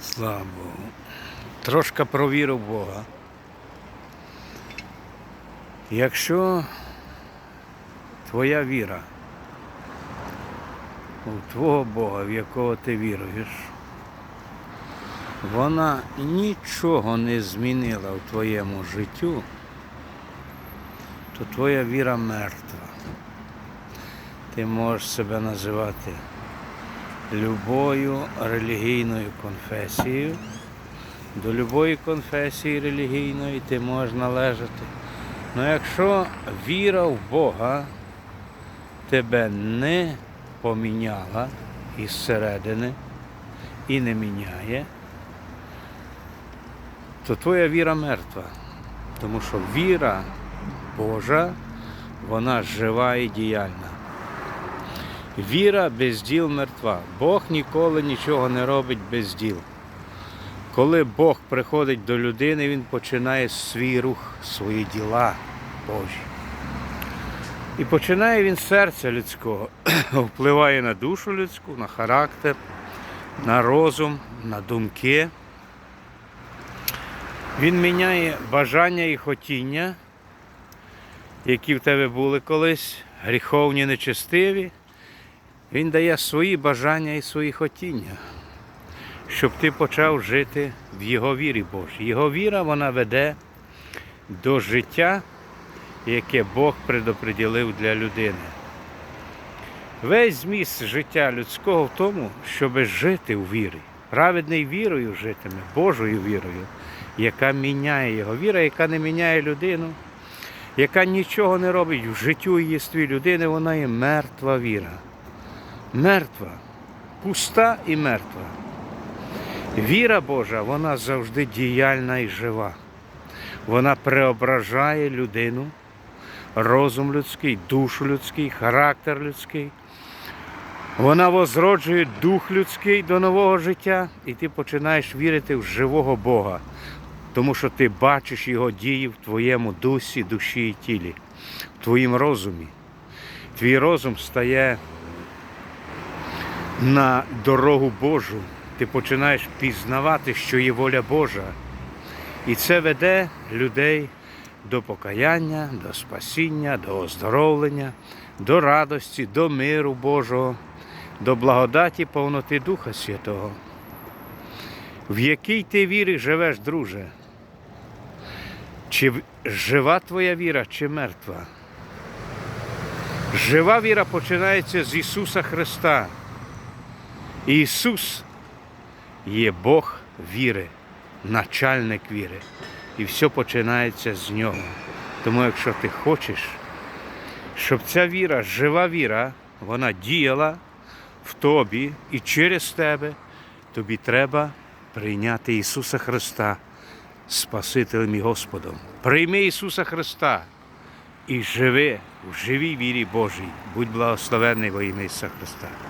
Слава Богу. Трошка про віру в Бога. Якщо твоя віра у твого Бога, в якого ти віруєш, вона нічого не змінила в твоєму життю, то твоя віра мертва. Ти можеш себе називати любою релігійною конфесією. До любої конфесії релігійної ти можеш належати. Ну якщо віра в Бога тебе не поміняла із середини і не міняє, то твоя віра мертва. Тому що віра Божа, вона жива і діяльна. Віра без діл мертва. Бог ніколи нічого не робить без діл. Коли Бог приходить до людини, Він починає свій рух, свої діла Божі. І починає він серця людського, впливає на душу людську, на характер, на розум, на думки. Він міняє бажання і хотіння, які в тебе були колись, гріховні, нечестиві. Він дає свої бажання і свої хотіння, щоб ти почав жити в Його вірі Божій. Його віра вона веде до життя, яке Бог предоприділив для людини. Весь зміст життя людського в тому, щоб жити у вірі. Праведний вірою житиме, Божою вірою, яка міняє його. Віра, яка не міняє людину, яка нічого не робить в життю і єстві людини, вона є мертва віра мертва, пуста і мертва. Віра Божа, вона завжди діяльна і жива. Вона преображає людину, розум людський, душу людський, характер людський. Вона возроджує дух людський до нового життя, і ти починаєш вірити в живого Бога, тому що ти бачиш Його дії в твоєму дусі, душі і тілі, в твоїм розумі. Твій розум стає на дорогу Божу, ти починаєш пізнавати, що є воля Божа. І це веде людей до покаяння, до спасіння, до оздоровлення, до радості, до миру Божого, до благодаті повноти Духа Святого. В який ти вірі живеш, друже? Чи жива твоя віра, чи мертва? Жива віра починається з Ісуса Христа. Ісус є Бог віри, начальник віри. І все починається з нього. Тому якщо ти хочеш, щоб ця віра, жива віра, вона діяла в тобі і через тебе, тобі треба прийняти Ісуса Христа Спасителем і Господом. Прийми Ісуса Христа і живи в живій вірі Божій. Будь благословенний во ім'я Ісуса Христа.